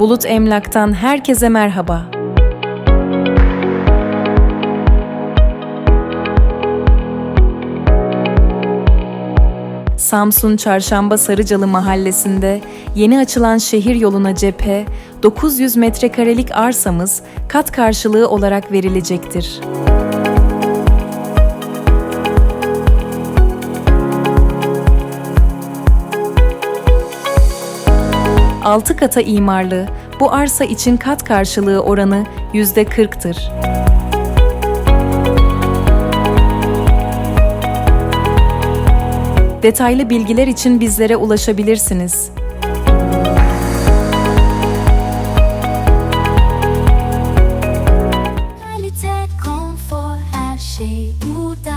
Bulut Emlak'tan herkese merhaba. Samsun Çarşamba Sarıcalı mahallesinde yeni açılan şehir yoluna cephe 900 metrekarelik arsamız kat karşılığı olarak verilecektir. 6 kata imarlı, bu arsa için kat karşılığı oranı %40'tır. Detaylı bilgiler için bizlere ulaşabilirsiniz. Kalite, konfor, her şey burada.